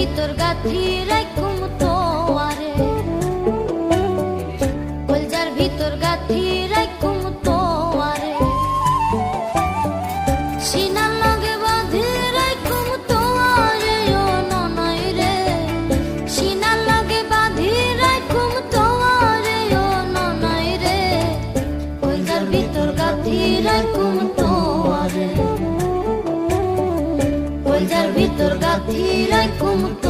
ভিতর গাথি রাখুম তোয়ারে কলজার ভিতর গাথি তোয়ারে লগে বাঁধি রাখুম তোয়ারে ও ননই রে। সিনার লগে বাঁধি রাখুম তোয়ারে ও ননই রে। ভিতর গাথি কলজার ভিতর গাথি রাখুম তো